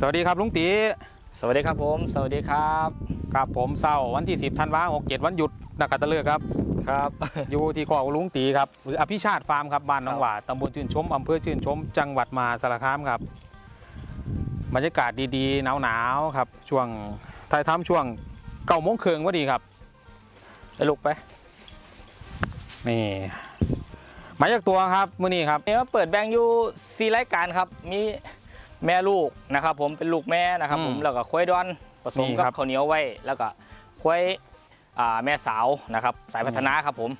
สวัสดีครับลุงตีสวัสดีครับผม สวัสดีครับครับผมเศร้าร์วันที่ 10ธันวาคม67 วันหยุดนักขัตฤกษ์ครับ ครับ อยู่ที่ขอลุงตีครับหรืออภิชาติฟาร์มครับบ้านหน้องหว่าตำบลชื่นชมอำเภอชื่นชม จังหวัดมหาสารคามครับบรรยากาศดีๆหนาวๆครับช่วงถ่ายทำช่วงเก้าโมงครึ่งพอดีครับไปลุกไปนี่หมายจากตัวครับมื้อนี้ครับนี่มาเปิดแบงค์อยู่ซีรายการครับมี แม่ลูกนะครับ ผมเป็นลูกแม่นะครับ ผมแล้วก็ควายดอนผสมกับข้าวเหนียวไว้ แล้วก็ควายอ่าแม่สาวนะครับ สายพัฒนาครับผม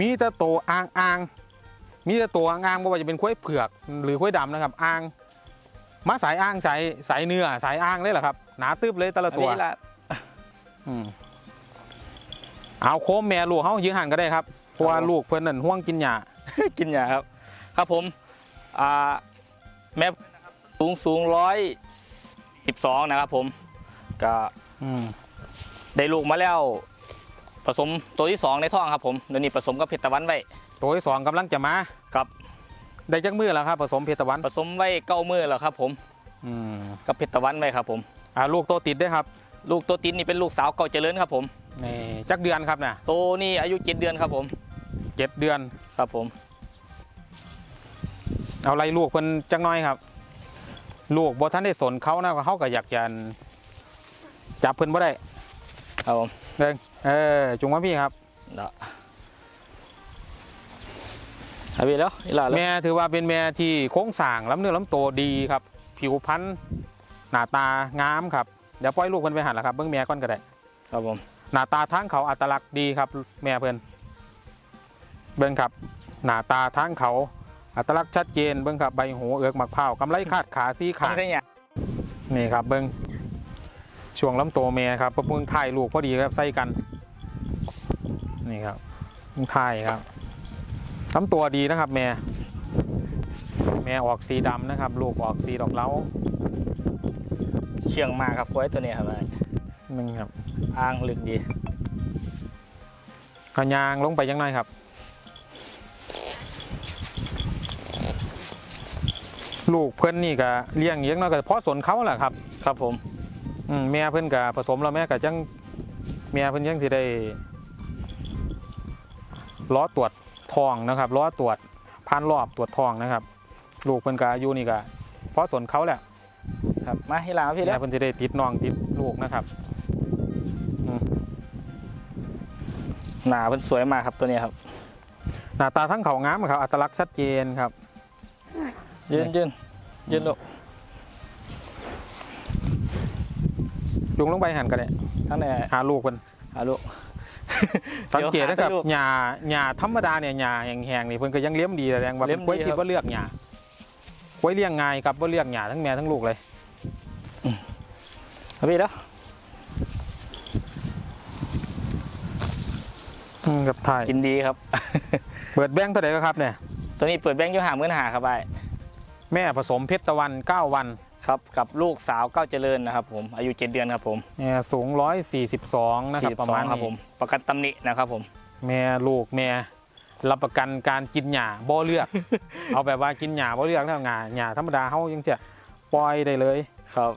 มีแต่ตัวอ่างอ่างๆมีแต่ตัวอ่างอ่างๆไม่ว่าจะเป็นควายเผือกหรือควายดำนะครับอ่างมาสายอ่างสายสายเนื้อสายอ่างเลยเหรอครับ หนาตึบเลยแต่ละตัวอันนี้ละอืมเอาโคมแม่ลูกเขายืนหันก็ได้ครับเพราะว่าลูกเพื่อนนั่นห่วงกินหญ้ากินยาครับ ครับผมอ่าแม่ สูงสูงร้อยสิบสองนะครับผมก็อืมได้ลูกมาแล้ว ผสมตัวที่สองในท้องครับผมเดี๋ยวนี้ผสมกับเพชรตะวันไว้ตัวที่สองกำลังจะมากับได้จักมือแล้วครับผสมเพชรตะวัน ผสมไว้เก้ามือแล้วครับผมอืมกับเพชรตะวันไว้ครับผมอ่าลูกโตติดด้วยครับ ลูกตัวตินนี่เป็นลูกสาวเก่าเจริญครับผมนี่จักเดือนครับน่ะโตนี่อายุเจ็ดเดือนครับผมเจ็ดเดือนครับผม เอาไรลูกเพิ่นจักหน้อยครับ ลูกบ่ท่านได้สนเขานะเขาก็อยากจะจับเพิ่นบ่ได้ครับผมเด้งเออจุงมาพี่ครับเดี๋ยวเอาไปแล้วนี่ละแล้วแม่ถือว่าเป็นแม่ที่โค้งสร้างลำเนื้อลำโตวดีครับ ผิวพรรณหน้าตางามครับเดี๋ยวปล่อยลูกเพิ่นไปหันละครับเบิ่งแม่ก่อนก็ได้ครับผมหน้าตาทั้งเขาอัตลักษณ์ดีครับ แม่เพื่อนเบิ้งครับหน้าตาทั้งเขา อัตลักษณ์ชัดเจนเบิ้งครับใบหูเอือกหมักเผาวกำไลคาดขาซีขาไม่ได้เนี่ยนี่ครับเบิ้งช่วงลำตัวแม่ครับประพุงถ่ายลูกพอดีครับใส่กัน นี่ครับถ่ายครับลำตัวดีนะครับ แม่แม่ออกสีดำนะครับ ลูกออกสีดอกเหล้าเชียงมากครับควายตัวเนี้ยครับนึงครับอ้างลึกดีเอายางลงไปยังไงครับ ลูกเพื่อนนี่ก็เลี้ยงเลี้ยงน้อยก็เพราะสนเขาแหละครับ ครับผมอืมแม่เพื่อนก็ผสมแล้วแม่ก็จังแม่เพื่อนยังสิได้ล้อตรวจทองนะครับล้อตรวจพันรอบตรวจทองนะครับ ลูกเพื่อนก็อายุนี่ก็เพราะสนเขาแหละครับมาที่หลังครับพี่แม่แล้วเพื่อนสิได้ติดน้องติดลูกนะครับหนาเป็นสวยมากครับตัวเนี้ยครับหน้าตาทั้งเขางามครับอัตลักษณ์ชัดเจนครับ ยืนยืนยืนลูกจุงลงไปหันกันเลยทั้งไหนหาลูกเพื่อนหาลูกสังเกตนะครับเดี๋ยวหาแต่ลูกหญ้าหญ้าธรรมดาเนี่ยหญ้าแห้งๆนี่เพิ่นก็ยังเลี้ยมดีแสดงว่าเลี้เป็ยนมกล้วยดีที่ครับบ่เลือกหญ้ากล้วยเลี้ยงง่ายครับบ่เลือกหญ้าทั้งแม่ทั้งลูกเลยครับพี่แล้วอืมกับถ่ายกินดีครับ เปิดแบงค์เท่าไหร่ครับเนี่ย ตัวนี้เปิดแบงค์อยูหาเมื่นหาครับไป แม่ผสมเพชรตะวัน 9 วันครับกับลูกสาวเก้าเจริญนะครับผมอายุเจ็ดเดือนครับผมแม่สูง 142 นะครับประมาณ42ครับผนี้มประกันตำหนินะครับผม แม่ลูกแม่รับประกันการกินหญ้าบ่เลือก เอาแบบว่ากินหญ้าบ่เลือกแล้วหญ้าหญ้าธรรมดาเฮายังจะปล่อยได้เลยครับ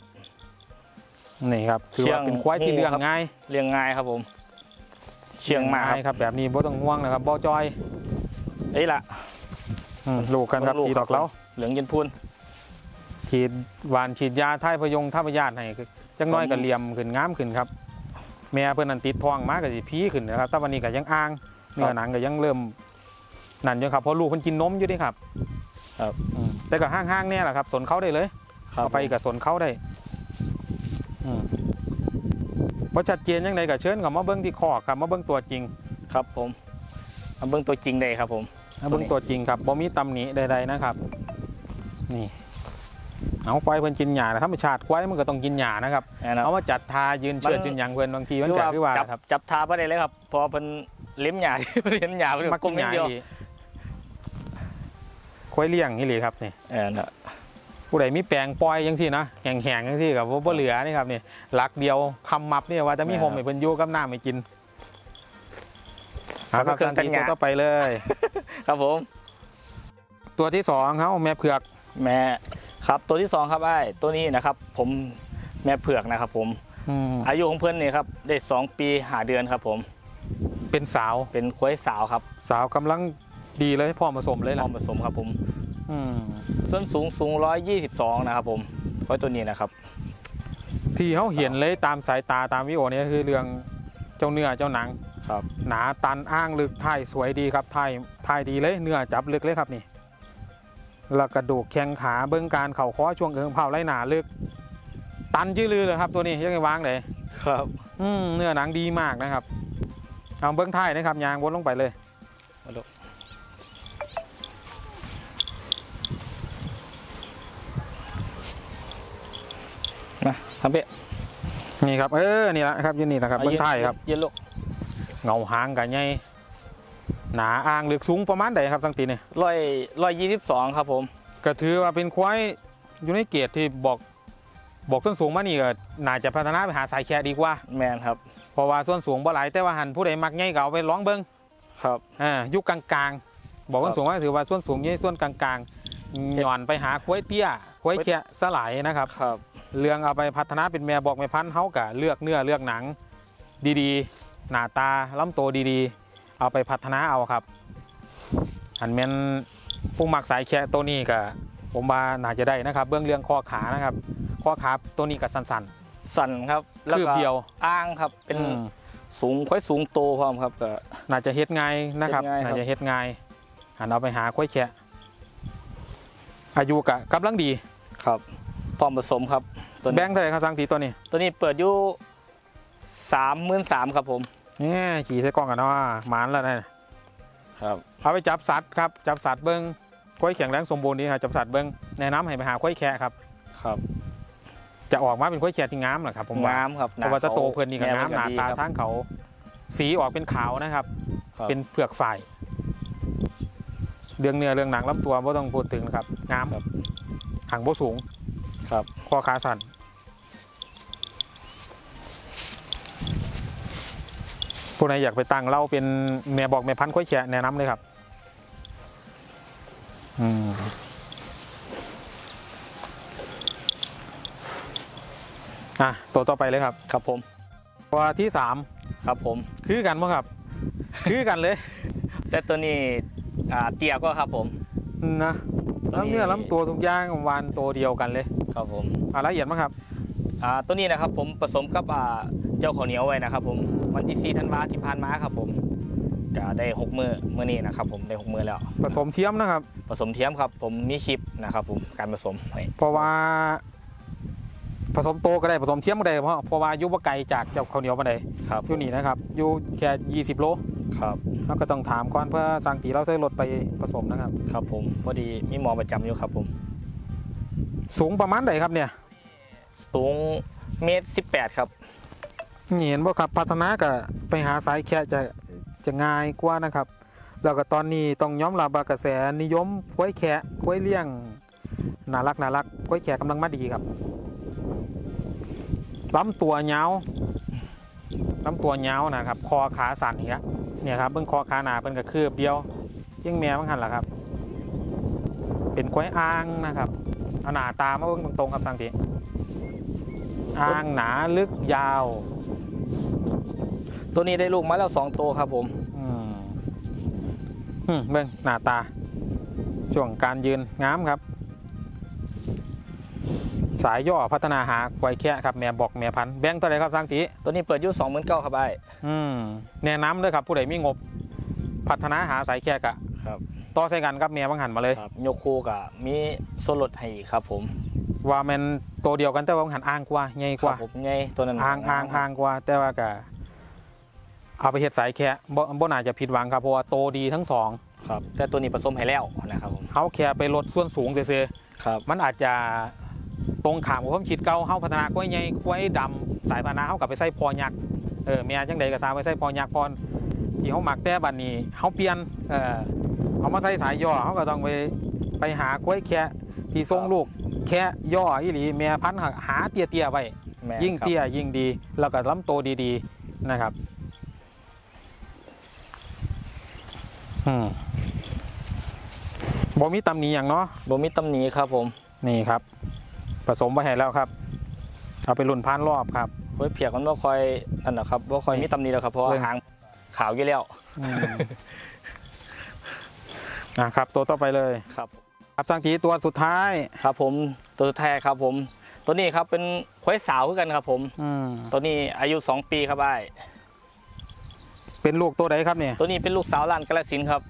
นี่ครับถือว่าเป็นควายที่เลี้ยงง่ายเลี้ยงง่ายครับผม เชียงมาครับครับแบบนี้บ่ต้องห่วงนะครับบ่จอยเอ้ยล่ะอืมลูกกันครับลูกสีดอกแล้ว เหลืองเย็นพูน ฉีดหวานฉีดยาท่ายพยงท่าพยาธิให้คือจังน้อยผมก็เหลี่ยมขึ้นงามขึ้นครับแม่เพื่อนนันติดทองมาก็สิพีขึ้นนะครับแต่วันนี้ก็ยังอ้างเนื้อหนังก็ยังเริ่มนั่นอยู่ครับเพราะลูกมันกินนมอยู่เดิครับครับอืมแต่ก็ห้างๆเนี่ยแหละครับสนเขาได้เลยครับ เอาไปกับสนเขาได้อืมว่าชัดเจนยังไงก็เชิญกับมาเบิ้งที่คอกครับมาเบิ้งตัวจริงครับผมเอาเบื้องตัวจริงได้ครับผม มาเบิ้งตัวจริงครับบ่มีตำหนิใดๆนะครับ นี่เอาควายเพิ่นกินหญ้านะธรรมชาติควายมันก็ต้องกินหญ้านะครับนะคเอารับมาจัดทายืนเชิดมันยืนหยังเพื่อนบางทีมันคือแก่ว่าคือว่าจับครับจับทาไปได้เลยครับเพอเป็นเลี้ยมหยาเลี้ยมหยาไปมักกลกิมนหนิดญ้าเดียวดีควายเลี้ยงนี่เลยครับนี่เออนะผู้ใดมีแปลงปล่อยยังสินะแห้งๆยังสิกับบ่เหลือนี่ครับนี่หลักเดียวคำมับเนี่ยว่าจะมีหมให้เพิ่นอยู่กับน้ำให้กินเอาครับทันทีตัวต่อไปเลย ครับผม ตัวที่สองเขาแม่เผือก แม่ครับตัวที่สองครับไอ้ตัวนี้นะครับ ผมแม่เผือกนะครับ ผมอืมอายุของเพื่อนนี่ครับได้สองปีหาเดือนครับ ผมเป็นสาวเป็นควายสาวครับสาวกำลังดีเลยพร้อมผสมเลยพล่ะร้อมผสมครับผม อืมส่วนสูงสูงร้อยยี่สิบสองนะครับผมควายตัวนี้นะครับ ที่เขาเห็นเลยตามสายตาตามวิดีโอนี้คือเรื่องเจ้าเนื้อเจ้าหนัง ครับ หนาตันอ้างลึกถ่ายสวยดีครับถ่ายถ่ายดีเลยเนื้อจับลึกเลยครับนี่ แล้วกระดูกแข้งขาเบื้องการเข่าคอช่วงเอิงเผาไรหนาลึก ตันยืดลือเลยครับตัวนี้ยังไงวางเลยครับ อืมเนื้อหนังดีมากนะครับ เอาเบื้องท้ายนะครับยางวนลงไปเลยนะทำเป๊ะนี่ครับเออนี่แหละครับอยืนนี่นะครับเบื้องท้ายครับเย็นลูกเงาหางกับไง หนาอ่างลึกสูงประมาณใดครับตั้งตีนี่ร้อยร้อยยี่สิบสองครับผมก็ถือว่าเป็นควายอยู่ในเกรดที่บอกบอกส้นสูงมานี่ก็น่าจะพัฒนาไปหาสายแค่ดีกว่า แมนครับ เพราะว่าส่วนสูงบ่หลายแต่ว่าหันผู้ใดมักง่ายก็เอาไปร้องเบิ้งครับอ่ายุคกลางๆ บอกส่วนสูงว่าถือว่าส่วนสูงยี่ส่วนกลางๆหย่อนไปหาควายเตี้ยควายแค่สลายนะครับครับเรื่องเอาไปพัฒนาเป็นแม่บอกแม่พันธุ์เฮากะเลือกเนื้อเลือกหนัง ดีๆ หน้าตาลำโตวดีๆ เอาไปพัฒนาเอาครับ อันแม่นผู้มักสายแค่ตัวนี้ก็ผมว่าน่าจะได้นะครับ เบื้องเรื่องข้อขานะครับ ข้อขาตัวนี้ก็สั้นสั่นครับๆแล้วคืบก็เดียว อ้างครับเป็นอืม สูงควายสูงโตพร้อมครับก็ น่าจะเฮ็ดง่ายนะครับ เฮ็ดง่ายครับ น่าจะเฮ็ดง่ายหันเอาไปหาควายแค่อายุกะกำลังดี ครับพร้อมผสมครับตัวแบนี้งค์เท่าไหร่ครับสังตีตัวนี้ตัวนี้เปิดอยู่สามหมื่นสามครับผมเนี่ยขี่ใส่กล้องกันเนาะหมานแล้วนะครับเอาไปจับสัตว์ครับจับสัตว์เบิ้งควายแข็งแรงสมบูรณ์ดีครับจับสัตว์เบิ้งแนะนำให้ไปหาควายแค่ครับ ครับ จะออกมาเป็นควายแค่ที่งามแหละครับผมว่างามครับเพราะว่าจะโตเพื่อนนี่ก็งามหนาตาทั้งทั้งเขา สีออกเป็นขาวนะครับ เป็นเผือกฝ่ายเรื่องเนื้อเรื่องหนังลำตัวไม่ต้องพูดถึงนะครับงามครับหางโบสูง ครับคอขาสั้น ผู้ใดอยากไปตั้งเล่าเป็นแม่บอกแม่พันธุ์ควายแค่แนะนำเลยครับอืมอะตัวต่อไปเลยครับ ครับผม ตัวที่สามครับผม คือกันมั้งครับ คือกันเลย แต่ตัวนี้อ่าเตี้ยก็ครับผม นะตัวนี้ลำเนื้อลำตัวทุกอย่างวานตัวเดียวกันเลยครับผมอะละเอียดมั้งครับ อ่าตัวนี้นะครับผมผสมกับอ่าเจ้าข้าวเหนียวไว้นะครับผม วันที่4ธันวาที่ผ่านมาครับผมก็ได้หกมือเมื่อนี้นะครับผมได้หกมือแล้วผสมเทียมนะครับ ผสมเทียมครับ ผมมีคลิปนะครับผมการผสมให้เพราะว่า ผสมโตก็ได้ผสมเทียมก็ได้เพราะเพราะว่าอยุบไกลจากเจ้าข้าวเหนียวมาได้ครับอยู่นี่นะครับอยู่แค่20 โลครับเราก็ต้องถามก่อนเพื่อสั่งตีเราใช้รถไปผสมนะครับ ครับผมพอดีมีหมอประจำอยู่ครับผม สูงประมาณไหนครับเนี่ย สูงเมตรสิบแปดครับ นี่เห็นบ่ครับพัฒนาก็ไปหาสายแค่จะจะง่ายกว่านะครับ แล้วก็ตอนนี้ต้องย้อมรับว่ากระแสนิยมกล้วยแขะกล้วยเลี้ยงน่ารักน่ารักกล้วยแขะกำลังมาดีครับลำตัวยาลำตัวยานะครับ คอขาสั่นอย่างเงี้ยเนี่ยครับเบิ่งคอขาหนาเป็นกระคืบเดียวยิ่งแม่บ้างหันล่ะครับ เป็นกล้วยอ่างนะครับอาหนาตามาเบิ่งตรงๆครับทางทีอ่างหนาลึกยาว ตัวนี้ได้ลูกมาแล้วสองตัวครับผมอืมอืมเบิ่งหน้าตา ช่วงการยืนงามครับ สายย่อพัฒนาหาควายแค่ครับแม่บอกแม่พันธุ์แบงค์ตัวไหนครับสร้างตีตัวนี้เปิดอยู่สองหมื่นเก้าครับไอ้อืมแนะนำเลยครับ ผู้ใดมีงบ พัฒนาหาสายแค่กะครับต่อใส่กันครับแม่บังหันมาเลยครับโยคูกับมีโซลดให้อีกครับผม ว่าแมันตัวเดียวกันแต่ว่าบังหันอ่างกว่าใหญ่คกรับว่าผมไงตัวนั้นอ่างอ่างอ่างกว่า แต่ว่ากะเอาไปเฮ็ดสายแค่บ่บ่น่าจะผิดหวังครับเพราะว่าโตดีทั้งสองครับ แต่ตัวนี้ผสมให้แล้วนะครับผมเขาแค่ไปลดส่วนสูงเซ่ๆครับมันอาจจะตรงขามกับความคิดเก่าเฮาพัฒนากล้วยใหญ่กล้วยดำสายพันธุ์นาเฮากลับไปใส่พอยักษ์เออแม่จังใดก็สร้างไปใส่พอยักษ์พอที่เฮามักแต่บัดนี้เฮาเปลี่ยนเออเอามาใส่สายย่อเฮาก็ต้องไปไปหากล้วยแค่ที่ทรงลูก แค่ย่ออีหลีแม่พันธุ์หาเตี้ยๆไว้ แม่นยิ่งครับเตี้ยยิ่งดี แล้วก็ลำโตดีๆนะครับอืมบ่มีตำหนิอย่างเนาะ บ่มีตำหนิครับผมนี่ครับ ผสมไว้ให้แล้วครับ เอาไปรุ่นพานรอบครับกล้วยเพียกมันบ่ค่อยนั่นนะครับบ่ค่อยมีตำหนิแล้วครับเพราะว่าเบิ่งหางขาวอยู่แล้วอืมนะครับ ตัวต่อไปเลย ครับ ครับสังทีตัวสุดท้ายครับ ผมตัวสุดท้ายครับผม ตัวนี้ครับเป็นควายสาวคือกันครับ ผมอืมตัวนี้อายุ2ปีครับไอ้ายเป็นลูกตัวใดครับเนี่ยตัวนี้เป็นลูกสาวล้านกาลสินธุ์ครับ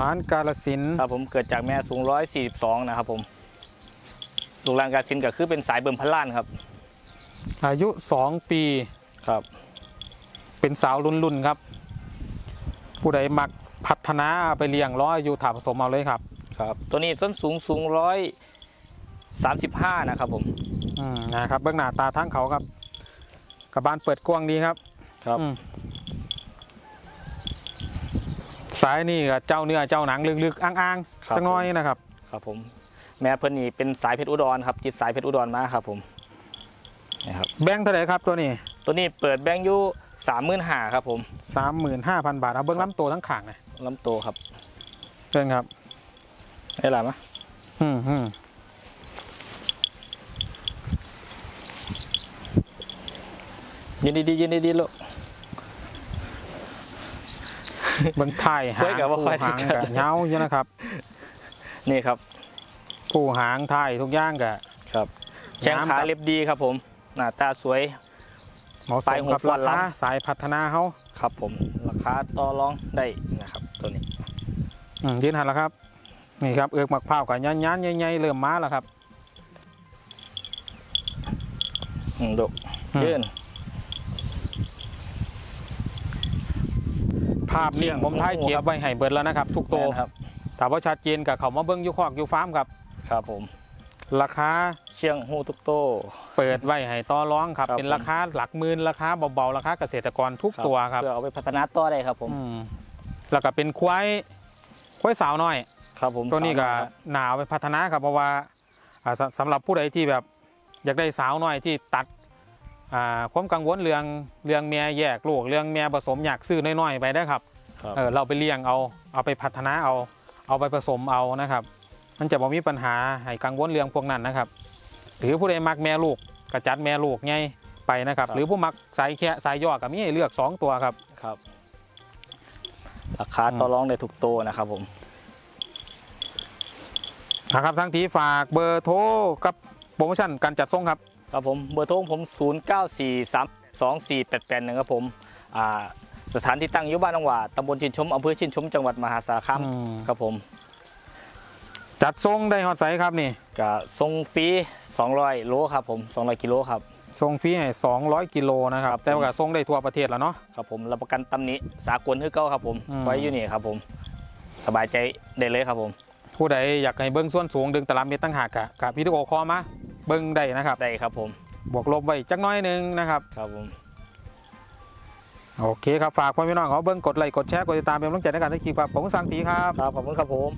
ร้านกาลสินธุ์ครับผมเกิดจากแม่สูง 142 นะครับผมลูกล้านกาลสินธุ์ก็คือเป็นสายเบิ่มพันล้านครับ อายุสองปี ครับ เป็นสาวรุ่นๆครับ ผู้ใดมักพัฒนาเอาไปเลี้ยงร้อยอายุถาผสมเอาเลยครับ ครับตัวนี้ส้นสูงสูงร้อยสามสิบห้านะครับผมอืมนะครับเบื้องหน้าตาทั้งเขาครับกระบานเปิดกว้างดีครับครับอืมสายนี่ก็เจ้าเนื้อเจ้าหนังลึกๆอ้างๆจังน้อยนะครับ ครับผม แม่เพิ่นนี่เป็นสายเพชรอุดรครับจิตสายเพชรอุดรมาครับผมนี่ครับแบงค์เท่าไหร่ครับตัวนี้ตัวนี้เปิดแบงค์อยูสามหมื่นห้าครับผมสามหมื่นห้าพันบาทเอาเบื้องลำตัวทั้งขางนะลำโตวครับเชิญครับ ได้หรอมะอืมอืมยินดีๆยินดีๆลูกเบื้องไทายหาคุยงกับว่าผู้ค่อยหางกัน กับเงาอยู่นะครับนี่ครับ ผู้หางไทายทุกอย่างกับครับแข้งขาเล็บดีครับผม หน้าตาสวย เหมาะสปลายมหัวกับฟัรานคาล้ำ สายพัฒนาเขาครับผม ราคาต่อรองได้นะครับ ตัวนี้ อืมยืนหันแล้วครับ นี่ครับเอือกมักพร้าวกับยันยันๆใหญ่ๆเริ่มมาแล้วครับอืมดูอืมยื่นภาพนิ่งผมท้ายเก็บไว้ให้เบิดแล้วนะครับ ทุกตัวแม่นครับแต่ว่าชัดเจนกับเขามาเบิ้งอยูคอกอยูฟาร์มครับ ครับผม ราคาเชียงหูทุกโต เปิดไว้ให้ต่อร้องครับครับ เป็นราคาหลักหมื่นราคาเบาๆราคาเกษตรกรทุกตัวครับเพื่อเอาไปพัฒนาต่อได้ครับผมอืมแล้วก็เป็นควายควายสาวน้อย ครับผมตัวนี้ก็สามารถหนาเอาไปพัฒนาครับเพราะว่าอ่าสสำหรับผู้ใดที่แบบอยากได้สาวน้อยที่ตัดอ่าความกังวลเรื่องเรื่องเมียแยกลูกเรื่องเมียผสมอยากซื้อน้อยๆไปได้ครับครับเออเราไปเลี้ยงเอาเอาไปพัฒนาเอา เอาไปผสมเอานะครับ มันจะบ่มีปัญหาให้กังวลเรื่องพวกนั้นนะครับ หรือผู้ใดมักแม่ลูกก็จัดแม่ลูกไงไปนะครับ หรือผู้มักสายแค่สายย่อก็มีให้เลือกสองตัวครับครับราคาต่อรองได้ทุกโตนะครับผม นะครับทั้งทีฝากเบอร์โทรกับโปรโมชั่นการจัดส่งครับ ครับผมเบอร์โทรผม 0 9 4 3 2 4 8 8 1ครับผมอ่าสถานที่ตั้งอยู่บ้านนองหว่าตำบลชินชมอำเภอชินชมจังหวัดมหาสารคามอืม ครับผมจัดส่งได้ฮอดไซครับนี่ก็ส่งฟรี200 โลครับผม 200 กิโลครับ ส่งฟรีให้200 กิโลนะครับครับ แต่ว่าก็ส่งได้ทั่วประเทศแล้วเนาะ ครับผมรับประกันตำหนิสากลคือเก่าครับผม อืม ไว้อยู่นี่ครับผม สบายใจได้เลยครับผม ผู้ใดอยากให้เบิ้งส่วนสูงดึงตารางเมตรตั้งหากกะกับวิดีโอคอลมาเบิ้งได้นะครับ ได้ครับผม บวกลบไว้จักหน้อยหนึงนะครับ ครับผม โอเคครับ ฝากพ่อพี่น้องเขาเบิ้งกดไลค์กดแชร์กดติดตามเป็นกำลังใจในการที่คลิปครับผมสังตีครับ ครับขอบคุณครับผม